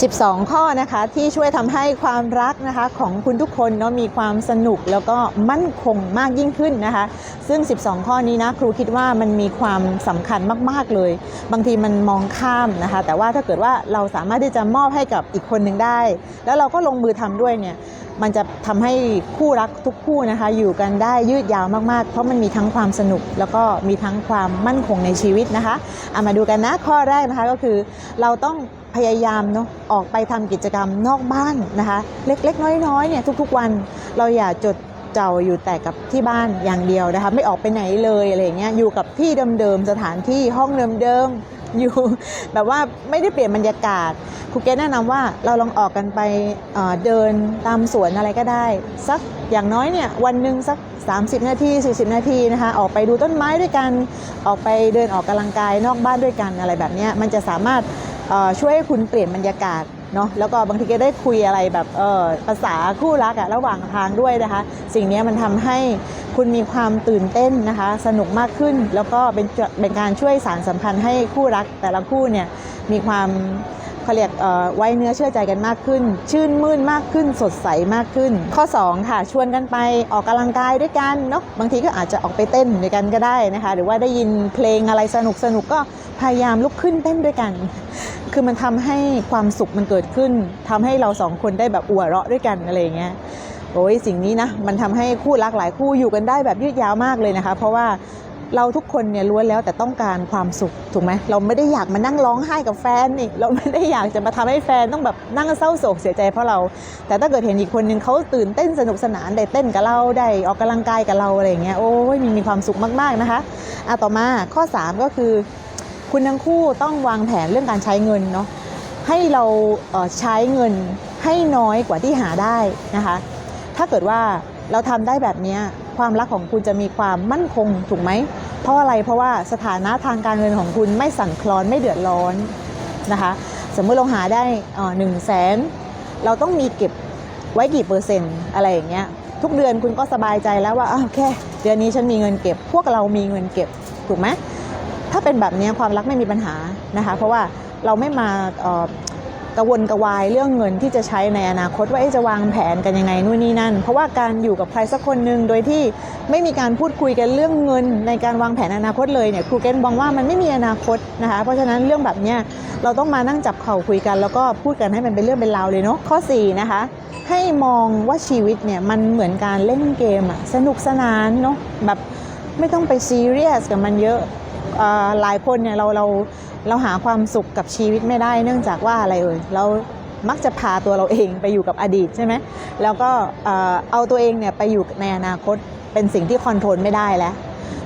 12 ข้อนะคะที่ช่วยทำให้ความรักนะคะของคุณทุกคนเนาะมีความสนุกแล้วก็มั่นคงมากยิ่งขึ้นนะคะ ซึ่ง 12 ข้อนี้นะครูคิดว่ามันมีความสำคัญมาก ๆเลย บางทีมันมองข้ามนะคะ แต่ว่าถ้าเกิดว่าเราสามารถที่จะมอบให้กับอีกคนหนึ่งได้ แล้วเราก็ลงมือทำด้วยเนี่ย มันจะทำให้คู่รักทุกคู่นะคะ อยู่กันได้ยืดยาวมากๆ เพราะมันมีทั้งความสนุก แล้วก็มีทั้งความมั่นคงในชีวิตนะคะเอามาดูกันนะข้อแรกนะคะก็คือเราต้องพยายามเนาะออกไปทำกิจกรรมนอกบ้านนะคะ เล็กๆ น้อยๆเนี่ยทุกๆ วันเราอย่าจดเจ้าอยู่แต่กับที่บ้านอย่างเดียวนะคะ ไม่ออกไปไหนเลยอะไรเงี้ยอยู่กับที่เดิมๆสถานที่ห้องเดิมๆ อยู่แบบว่าไม่ได้เปลี่ยนบรรยากาศครูเกศแนะนำว่าเราลองออกกันไปเดินตามสวนอะไรก็ได้ สักอย่างน้อยเนี่ยวันหนึ่งสัก 30 นาที 40 นาทีนะคะออกไปดูต้นไม้ด้วยกันออกไปเดินออกกำลังกายนอกบ้านด้วยกันอะไรแบบนี้มันจะสามารถช่วยให้คุณเปลี่ยนบรรยากาศ เนาะแล้วก็บางทีก็ได้คุยอะไรแบบเออภาษาคู่รักอะระหว่างทางด้วยนะคะ สิ่งนี้มันทำให้คุณมีความตื่นเต้นนะคะ สนุกมากขึ้น แล้วก็เป็นเป็นการช่วยสารสัมพันธ์ให้คู่รักแต่ละคู่เนี่ยมีความ เขาเรียกไว้เนื้อเชื่อใจกันมากขึ้น ชื่นมื่นมากขึ้นสดใสมากขึ้น ข้อ 2 ค่ะ ชวนกันไปออกกำลังกายด้วยกันเนาะบางทีก็อาจจะออกไปเต้นด้วยกันก็ได้นะคะ หรือว่าได้ยินเพลงอะไรสนุกสนุกก็พยายามลุกขึ้นเต้นด้วยกัน คือมันทำให้ความสุขมันเกิดขึ้นทำให้เราสองคนได้แบบอวเราะด้วยกันอะไรเงี้ยโอ้ยสิ่งนี้นะมันทำให้คู่รักหลายคู่อยู่กันได้แบบยืดยาวมากเลยนะคะ เพราะว่า เราทุกคนเนี่ยล้วนแล้วแต่ต้องการความสุขถูกไหมเราไม่ได้อยากมานั่งร้องไห้กับแฟนนี่เราไม่ได้อยากจะมาทำให้แฟนต้องแบบนั่งเศร้าโศกเสียใจเพราะเรา แต่ถ้าเกิดเห็นอีกคนนึงเขาตื่นเต้นสนุกสนานได้เต้นกับเราได้ออกกำลังกายกับเราอะไรอย่างเงี้ยโอ้ยมีมีความสุขมากๆนะคะอะต่อมาข้อ 3 ก็คือ คุณทั้งคู่ต้องวางแผนเรื่องการใช้เงินเนาะให้เราเใช้เงินให้น้อยกว่าที่หาได้นะคะ ถ้าเกิดว่าเราทำได้แบบเนี้ยความรักของคุณจะมีความมั่นคงถูกไหม เพราะอะไรเพราะว่าสถานะทางการเงินของคุณไม่สั่นคลอนไม่เดือดร้อนนะคะ สมมุติเราหาได้หนึ่งแสนเราต้องมีเก็บไว้กี่เปอร์เซ็นต์อะไรอย่างเงี้ยทุกเดือนคุณก็สบายใจแล้วว่าโอเคเดือนนี้ฉันมีเงินเก็บ พวกเรามีเงินเก็บถูกไหมถ้าเป็นแบบนี้ความรักไม่มีปัญหานะคะ เพราะว่าเราไม่มา กระวนกระวายเรื่องเงินที่จะใช้ในอนาคตว่าจะวางแผนกันยังไงนู่นนี่นั่น เพราะว่าการอยู่กับใครสักคนหนึ่งโดยที่ไม่มีการพูดคุยกันเรื่องเงินในการวางแผนอนาคตเลยเนี่ยครูเกนมองว่ามันไม่มีอนาคตนะคะเพราะฉะนั้นเรื่องแบบเนี้ยเราต้องมานั่งจับเข่าคุยกัน แล้วก็พูดกันให้มันเป็นเรื่องเป็นราวเลยเนาะข้อ 4 นะคะ ให้มองว่าชีวิตเนี่ยมันเหมือนการเล่นเกมอะสนุกสนานเนาะแบบไม่ต้องไปซีเรียสกับมันเยอะอหลายคนเนี่ยเราเรา เราหาความสุขกับชีวิตไม่ได้เนื่องจากว่าอะไรเอ่ยเรามักจะพาตัวเราเองไปอยู่กับอดีตใช่ไหมแล้วก็เอาตัวเองเนี่ยไปอยู่ในอนาคตเป็นสิ่งที่คอนโทรลไม่ได้แล้ว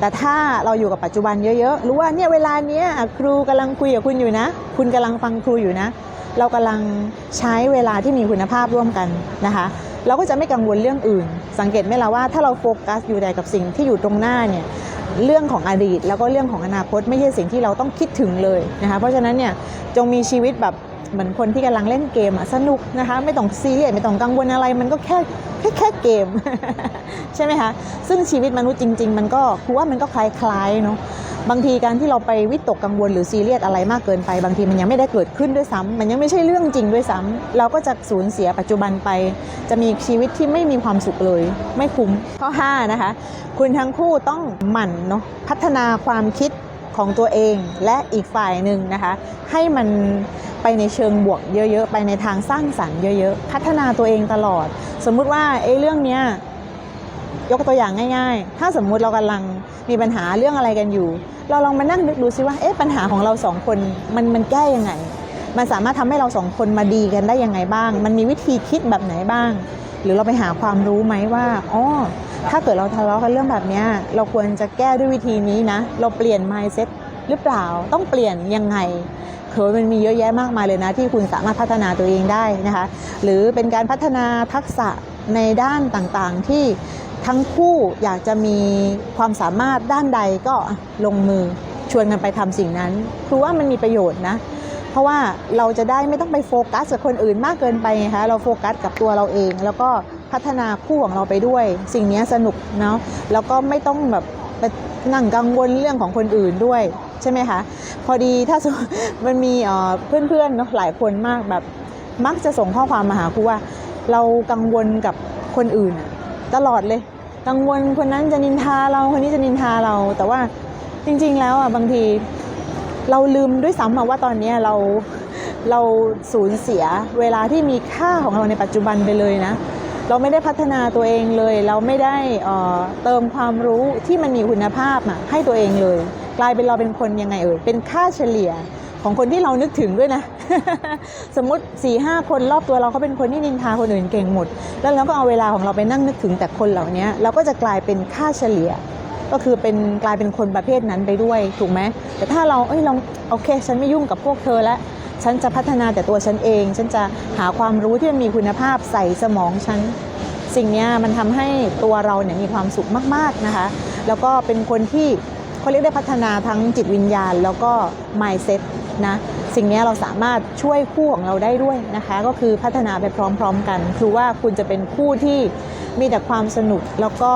แต่ถ้าเราอยู่กับปัจจุบันเยอะๆ รู้ว่าเนี่ยเวลาเนี้ยครูกำลังคุยกับคุณอยู่นะ คุณกำลังฟังครูอยู่นะ เรากำลังใช้เวลาที่มีคุณภาพร่วมกันนะคะ เราก็จะไม่กังวลเรื่องอื่น สังเกตไหมล่ะว่าถ้าเราโฟกัสอยู่แต่กับสิ่งที่อยู่ตรงหน้าเนี่ย เรื่องของอดีต แล้วก็เรื่องของอนาคตไม่ใช่สิ่งที่เราต้องคิดถึงเลยนะคะเพราะฉะนั้นเนี่ยจงมีชีวิตแบบ เหมือนคนที่กำลังเล่นเกมอะสนุกนะคะ ไม่ต้องซีเรียสไม่ต้องกังวลอะไร มันก็แค่แค่แค่เกม ใช่ไหมคะ ซึ่งชีวิตมนุษย์จริง ๆ มันก็คือว่ามันก็คล้ายๆเนาะบางทีการที่เราไปวิตกกังวลหรือซีเรียสอะไรมากเกินไป บางทีมันยังไม่ได้เกิดขึ้นด้วยซ้ำมันยังไม่ใช่เรื่องจริงด้วยซ้ำเราก็จะสูญเสียปัจจุบันไป จะมีชีวิตที่ไม่มีความสุขเลย ไม่คุ้มข้อ5นะคะคุณทั้งคู่ต้องหมั่นเนาะพัฒนาความคิด ของตัวเองและอีกฝ่ายหนึ่งนะคะ ให้มันไปในเชิงบวกเยอะ ๆ ไปในทางสร้างสรรค์เยอะๆ พัฒนาตัวเองตลอด สมมุติว่าไอ้เรื่องเนี้ยยกตัวอย่างง่ายๆ ถ้าสมมุติเรากำลังมีปัญหาเรื่องอะไรกันอยู่ เราลองมานั่งนึกดูซิว่าเอ๊ะปัญหาของเราสองคนมันมันแก้ยังไง มันสามารถทำให้เราสองคนมาดีกันได้ยังไงบ้าง มันมีวิธีคิดแบบไหนบ้าง หรือเราไปหาความรู้ไหมว่าอ๋อ ถ้าเกิดเราทะเลาะกันเรื่องแบบนี้เราควรจะแก้ด้วยวิธีนี้นะ เราเปลี่ยน mindset หรือเปล่าต้องเปลี่ยนยังไงเคือมันมีเยอะแยะมากมายเลยนะ ที่คุณสามารถพัฒนาตัวเองได้นะคะ หรือเป็นการพัฒนาทักษะในด้านต่างๆ ที่ทั้งคู่อยากจะมีความสามารถด้านใดก็ลงมือชวนกันไปทำสิ่งนั้นคือว่ามันมีประโยชน์นะ เพราะว่าเราจะได้ไม่ต้องไปโฟกัสกับคนอื่นมากเกินไปไงคะเราโฟกัสกับตัวเราเองแล้วก็ พัฒนาคู่ของเราไปด้วย สิ่งนี้สนุกเนาะแล้วก็ไม่ต้องแบบไปนั่งกังวลเรื่องของคนอื่นด้วยใช่ไหมคะ พอดีถ้ามันมีเอ่อเพื่อนๆเนาะหลายคนมากแบบมักจะส่งข้อความมาหาครูว่า เรากังวลกับคนอื่น ตลอดเลย กังวลคนนั้นจะนินทาเราคนนี้จะนินทาเรา แต่ว่าจริง ๆ แล้วอะบางทีเราลืมด้วยซ้ำอะว่าตอนเนี้ยเราเราสูญเสียเวลาที่มีค่าของเราในปัจจุบันไปเลยนะ เราไม่ได้พัฒนาตัวเองเลย เราไม่ได้เติมความรู้ที่มันมีคุณภาพให้ตัวเองเลย กลายเป็นเราเป็นคนยังไงเอ่ยเป็นค่าเฉลี่ยของคนที่เรานึกถึงด้วยนะ สมมติ4ี่ห้าคนรอบตัวเราเขาเป็นคนที่นินทาคนอื่นเก่งหมด แล้วเราก็เอาเวลาของเราไปนั่งนึกถึงแต่คนเหล่านี้เราก็จะกลายเป็นค่าเฉลี่ย ก็คือเป็นกลายเป็นคนประเภทนั้นไปด้วยถูกไหมแต่ถ้าเราเอ้ยเราโอเค ฉันไม่ยุ่งกับพวกเธอแล้ว ฉันจะพัฒนาแต่ตัวฉันเอง ฉันจะหาความรู้ที่มันมีคุณภาพใส่สมองฉัน สิ่งนี้มันทำให้ตัวเราเนี่ยมีความสุขมากๆนะคะ แล้วก็เป็นคนที่เขาเรียกได้พัฒนาทั้งจิตวิญญาณ แล้วก็ mindset นะ สิ่งนี้เราสามารถช่วยคู่ของเราได้ด้วยนะคะ ก็คือพัฒนาไปพร้อมๆกัน คือว่าคุณจะเป็นคู่ที่มีแต่ความสนุกแล้วก็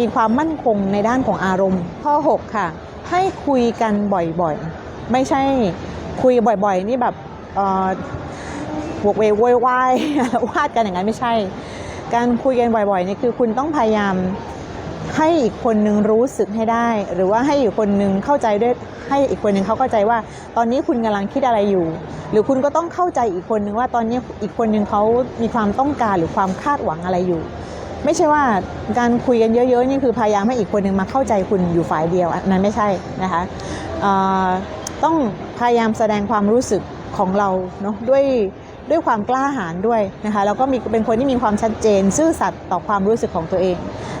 มีความมั่นคงในด้านของอารมณ์ ข้อ 6 ค่ะ ให้คุยกันบ่อยๆ ไม่ใช่คุยบ่อยๆ นี่แบบ บวกเวโวยวายวาดกันอย่างนั้นไม่ใช่ การคุยกันบ่อยๆนี่คือคุณต้องพยายามให้อีกคนนึงรู้สึกให้ได้ หรือว่าให้อีกคนนึงเข้าใจด้วยให้อีกคนนึงเขาเข้าใจว่า ตอนนี้คุณกำลังคิดอะไรอยู่ หรือคุณก็ต้องเข้าใจอีกคนนึงว่าตอนนี้อีกคนนึงเขามีความต้องการหรือความคาดหวังอะไรอยู่ ไม่ใช่ว่าการคุยกันเยอะๆนี่คือพยายามให้อีกคนนึงมาเข้าใจคุณอยู่ฝ่ายเดียวอันนั้นไม่ใช่นะคะต้องพยายามแสดงความรู้สึก ของเราเนาะด้วยด้วยความกล้าหาญด้วยนะคะแล้วก็มีเป็นคนที่มีความชัดเจน ซื่อสัตย์ต่อความรู้สึกของตัวเอง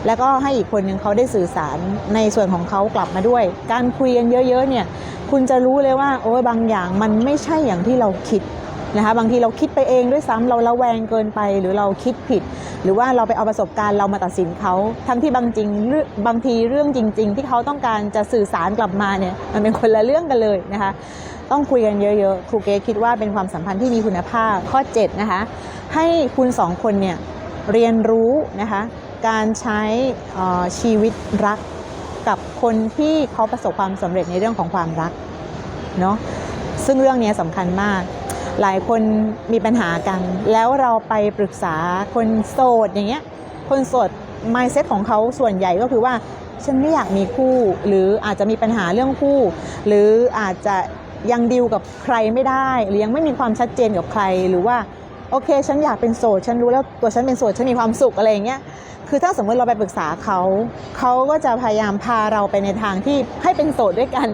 แล้วก็ให้อีกคนหนึ่งเขาได้สื่อสารในส่วนของเขากลับมาด้วย การคุยกันเยอะๆเนี่ยคุณจะรู้เลยว่าโอ้ยบางอย่างมันไม่ใช่อย่างที่เราคิดนะคะบางทีเราคิดไปเองด้วยซ้ำเราระแวงเกินไปหรือเราคิดผิด หรือว่าเราไปเอาประสบการณ์เรามาตัดสินเขา ทั้งที่บางจริงบางทีเรื่องจริง ๆ ที่เขาต้องการจะสื่อสารกลับมาเนี่ยมันเป็นคนละเรื่องกันเลยนะคะ ต้องคุยกันเยอะๆครูเกคิดว่าเป็นความสัมพันธ์ที่มีคุณภาพข้อ7นะคะให้คุณสองคนเนี่ยเรียนรู้นะคะการใช้ชีวิตรักกับคนที่เขาประสบความสำเร็จในเรื่องของความรักเนาะซึ่งเรื่องนี้สำคัญมาก หลายคนมีปัญหากัน แล้วเราไปปรึกษาคนโสดอย่างเงี้ยคนโสด mindset ของเขาส่วนใหญ่ก็คือว่าฉันไม่อยากมีคู่ หรืออาจจะมีปัญหาเรื่องคู่ หรืออาจจะ ยังดีลกับใครไม่ได้ หรือยังไม่มีความชัดเจนกับใครหรือว่าโอเค ฉันอยากเป็นโสดฉันรู้แล้วตัวฉันเป็นโสดฉันมีความสุขอะไรอย่างเงี้ยคือถ้าสมมติเราไปปรึกษาเขาเขาก็จะพยายามพาเราไปในทางที่ให้เป็นโสดด้วยกัน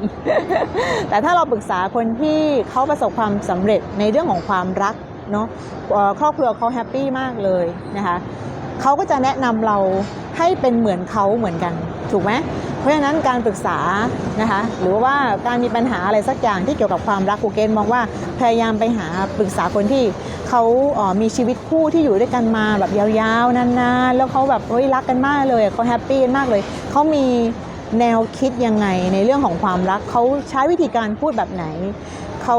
แต่ถ้าเราปรึกษาคนที่เขาประสบความสำเร็จในเรื่องของความรักเนาะครอบครัวเขาแฮปปี้มากเลยนะคะเขาก็จะแนะนำเราให้เป็นเหมือนเขาเหมือนกัน ถูกไหม ราะฉะนั้นการปรึกษานะคะหรือว่าการมีปัญหาอะไรสักอย่างที่เกี่ยวกับความรักครูเกณฑ์มองว่าพยายามไปหาปรึกษาคนที่เขาเออมีชีวิตคู่ที่อยู่ด้วยกันมาแบบยาวๆนานๆ แล้วเขาแบบเฮ้ยรักกันมากเลยเขาแฮปปี้กันมากเลยเขามีแนวคิดยังไงในเรื่องของความรักเขาใช้วิธีการพูดแบบไหน เขา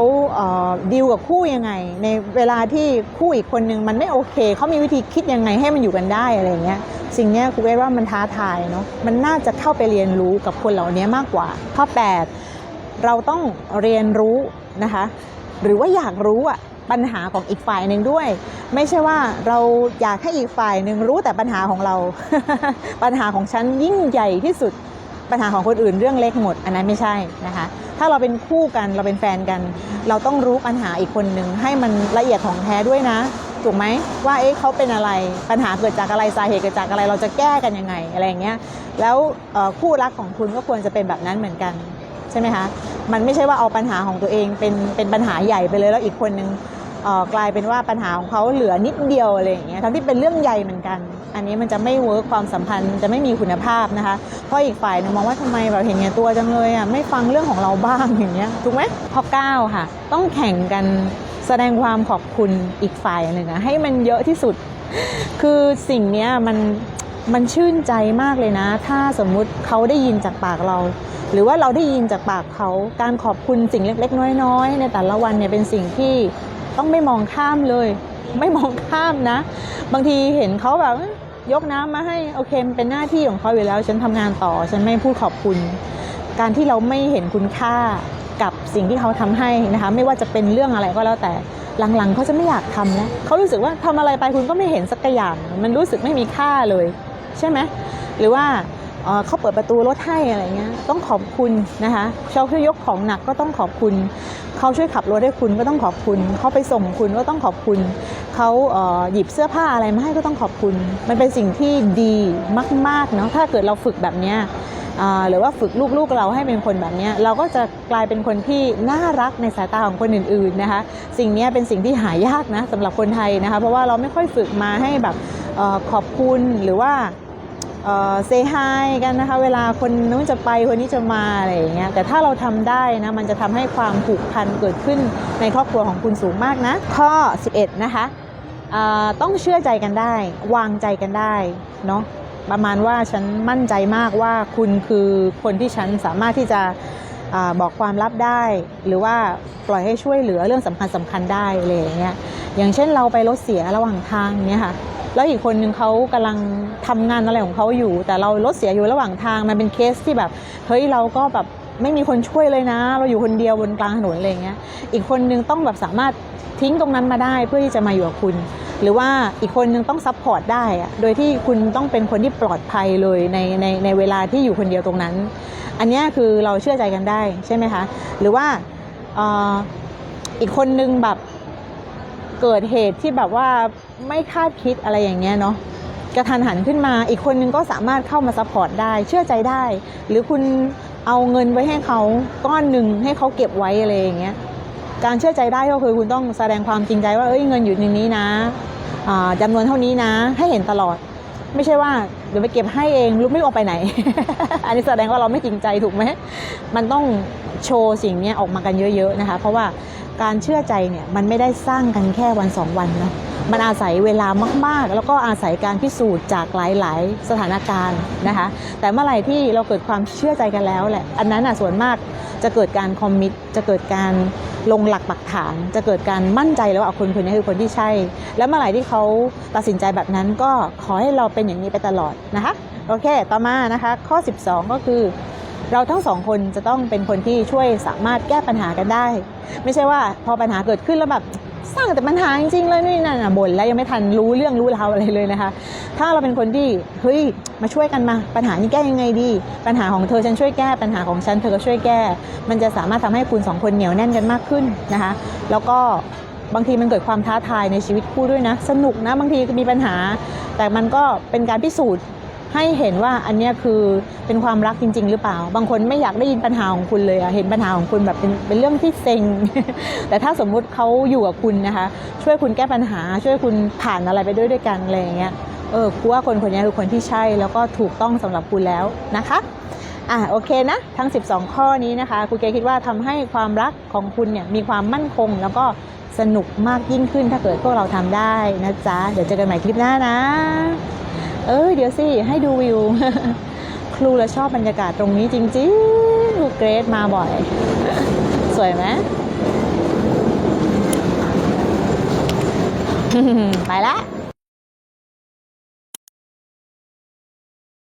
ดีลกับคู่ยังไง ในเวลาที่คู่อีกคนนึงมันไม่โอเค เขามีวิธีคิดยังไงให้มันอยู่กันได้อะไรเงี้ยสิ่งนี้ครูเวทว่ามันท้าทายเนาะมันน่าจะเข้าไปเรียนรู้กับคนเหล่านี้มากกว่า ข้อ 8 เราต้องเรียนรู้นะคะ หรือว่าอยากรู้อะปัญหาของอีกฝ่ายหนึ่งด้วย ไม่ใช่ว่าเราอยากให้อีกฝ่ายหนึ่งรู้แต่ปัญหาของเรา ปัญหาของฉันยิ่งใหญ่ที่สุด ปัญหาของคนอื่นเรื่องเล็กหมด อันนั้นไม่ใช่นะคะ ถ้าเราเป็นคู่กันเราเป็นแฟนกัน เราต้องรู้ปัญหาอีกคนหนึ่งให้มันละเอียดของแท้ด้วยนะถูกไหมว่าเอ๊ะเขาเป็นอะไรปัญหาเกิดจากอะไรสาเหตุเกิดจากอะไรเราจะแก้กันยังไงอะไรอย่างเงี้ยแล้วคู่รักของคุณก็ควรจะเป็นแบบนั้นเหมือนกันใช่ไหมคะมันไม่ใช่ว่าเอาปัญหาของตัวเองเป็นเป็นปัญหาใหญ่ไปเลยแล้วอีกคนนึงเอ่อ กลายเป็นว่าปัญหาของเขาเหลือนิดเดียวอะไรอย่างเงี้ยทั้งที่เป็นเรื่องใหญ่เหมือนกัน อันนี้มันจะไม่เวิร์คความสัมพันธ์จะไม่มีคุณภาพนะคะ เพราะอีกฝ่ายนึงมองว่าทำไมแบบเห็นแก่ตัวจังเลยอะไม่ฟังเรื่องของเราบ้างอย่างเงี้ยถูกไหมข้อ9ค่ะ ต้องแข่งกันแสดงความขอบคุณอีกฝ่ายหนึ่งอะให้มันเยอะที่สุด คือสิ่งเนี้ยมันมันชื่นใจมากเลยนะ ถ้าสมมุติเขาได้ยินจากปากเรา หรือว่าเราได้ยินจากปากเขา การขอบคุณสิ่งเล็ก ๆ น้อย ๆ ในแต่ละวันเนี่ยเป็นสิ่งที่ ต้องไม่มองข้ามเลย ไม่มองข้ามนะ บางทีเห็นเขาแบบยกน้ำมาให้โอเคเป็นหน้าที่ของเขาอยู่แล้ว ฉันทำงานต่อ ฉันไม่พูดขอบคุณ การที่เราไม่เห็นคุณค่ากับสิ่งที่เขาทำให้นะคะ ไม่ว่าจะเป็นเรื่องอะไรก็แล้วแต่หลังๆเขาจะไม่อยากทำแล้วเขารู้สึกว่าทำอะไรไปคุณก็ไม่เห็นสักอย่างมันรู้สึกไม่มีค่าเลย ใช่ไหมหรือว่า เขาเปิดประตูรถให้อะไรเงี้ยต้องขอบคุณนะคะเขาช่วยยกของหนักก็ต้องขอบคุณ เขาช่วยขับรถให้คุณก็ต้องขอบคุณ เขาไปส่งคุณก็ต้องขอบคุณ เขาเหยิบเสื้อผ้าอะไรมาให้ก็ต้องขอบคุณ มันเป็นสิ่งที่ดีมากๆเนาะถ้าเกิดเราฝึกแบบเนี้ยหรือว่าฝึกลูกๆเราให้เป็นคนแบบนี้เราก็จะกลายเป็นคนที่น่ารักในสายตาของคนอื่นๆนะคะ สิ่งนี้เป็นสิ่งที่หายากนะสำหรับคนไทยนะคะ เพราะว่าเราไม่ค่อยฝึกมาให้แบบออขอบคุณหรือว่า เซฮายกันนะคะ เวลาคนนู้นจะไปคนนี้จะมาอะไรอย่างเงี้ยแต่ถ้าเราทำได้นะมันจะทำให้ความผูกพันเกิดขึ้นในครอบครัวของคุณสูงมากนะ ข้อ 11 นะคะอ่าต้องเชื่อใจกันได้ วางใจกันได้เนาะประมาณว่าฉันมั่นใจมากว่าคุณคือคนที่ฉันสามารถที่จะอบอกความลับได้ หรือว่าปล่อยให้ช่วยเหลือเรื่องสำคัญสำคัญได้อะไรอย่างเงี้ยอย่างเช่นเราไปรถเสียระหว่างทางเนี้ยค่ะ แล้วอีกคนนึงเขากำลังทำงานอะไรของเขาอยู่ แต่เรารถเสียอยู่ระหว่างทางมันเป็นเคสที่แบบเฮ้ยเราก็แบบไม่มีคนช่วยเลยนะ เราอยู่คนเดียวบนกลางถนนอะไรเงี้ยอีกคนนึงต้องแบบสามารถทิ้งตรงนั้นมาได้เพื่อที่จะมาอยู่กับคุณ หรือว่าอีกคนนึงต้องซัพพอร์ตได้อะโดยที่คุณต้องเป็นคนที่ปลอดภัยเลยในในในเวลาที่อยู่คนเดียวตรงนั้น อันนี้คือเราเชื่อใจกันได้ใช่ไหมคะ หรือว่าอออีกคนนึงแบบ เกิดเหตุที่แบบว่าไม่คาดคิดอะไรอย่างเงี้ยเนาะกระทันหันขึ้นมา อีกคนนึงก็สามารถเข้ามาซัพพอร์ตได้ เชื่อใจได้ หรือคุณเอาเงินไว้ให้เขาก้อนหนึ่งให้เขาเก็บไว้อะไรอย่างเงี้ยการเชื่อใจได้ก็คือคุณต้องแสดงความจริงใจว่าเอ้ยเงินอยู่ในนี้นะอ่าจำนวนเท่านี้นะ ให้เห็นตลอด ไม่ใช่ว่าเดี๋ยวไปเก็บให้เองรู้ไม่รู้เอาไปไหน อันนี้แสดงว่าเราไม่จริงใจถูกไหมมันต้องโชว์สิ่งนี้ออกมากันเยอะๆนะคะ เพราะว่า การเชื่อใจเนี่ยมันไม่ได้สร้างกันแค่วันสองวันนะมันอาศัยเวลามาก ๆ แล้วก็อาศัยการพิสูจน์จากหลาย ๆ สถานการณ์นะคะ แต่เมื่อไหร่ที่เราเกิดความเชื่อใจกันแล้วแหละ อันนั้นอะส่วนมากจะเกิดการคอมมิต จะเกิดการลงหลักปักฐาน จะเกิดการมั่นใจแล้วว่าคนคนนี้คือคนที่ใช่ แล้วเมื่อไหร่ที่เขาตัดสินใจแบบนั้นก็ขอให้เราเป็นอย่างนี้ไปตลอดนะคะ โอเค ต่อมานะคะ ข้อ 12 ก็คือ เราทั้งสองคนจะต้องเป็นคนที่ช่วยสามารถแก้ปัญหากันได้ ไม่ใช่ว่าพอปัญหาเกิดขึ้นแล้วแบบสร้างแต่ปัญหาจริงๆเลยนี่นั่นนะบ่นแล้วยังไม่ทันรู้เรื่องรู้ราวอะไรเลยนะคะ ถ้าเราเป็นคนที่เฮ้ยมาช่วยกันมา ปัญหานี้แก้ยังไงดี ปัญหาของเธอฉันช่วยแก้ปัญหาของฉันเธอก็ช่วยแก้ มันจะสามารถทำให้คุณสองคนเหนียวแน่นกันมากขึ้นนะคะ แล้วก็บางทีมันเกิดความท้าทายในชีวิตคู่ด้วยนะ สนุกนะบางทีมีปัญหา แต่มันก็เป็นการพิสูจน์ ให้เห็นว่าอันนี้คือเป็นความรักจริง ๆ หรือเปล่า บางคนไม่อยากได้ยินปัญหาของคุณเลยอะเห็นปัญหาของคุณแบบเป็นเป็นเรื่องที่เซ็ง แต่ถ้าสมมุติเขาอยู่กับคุณนะคะ ช่วยคุณแก้ปัญหา ช่วยคุณผ่านอะไรไปด้วยด้วยกันอะไรอย่างเงี้ยเออกูว่าคนคนนี้คือคนที่ใช่ แล้วก็ถูกต้องสำหรับคุณแล้วนะคะอะโอเคนะทั้ง 12 ข้อนี้นะคะครูเกคิดว่าทำให้ความรักของคุณเนี่ยมีความมั่นคง แล้วก็สนุกมากยิ่งขึ้นถ้าเกิดพวกเราทำได้นะจ๊ะ เดี๋ยวเจอกันใหม่คลิปหน้านะ เออเดี๋ยวสิ ให้ดูวิว ครูและชอบบรรยากาศตรงนี้จริงๆลูกเกรดมาบ่อย สวยไหมไปละ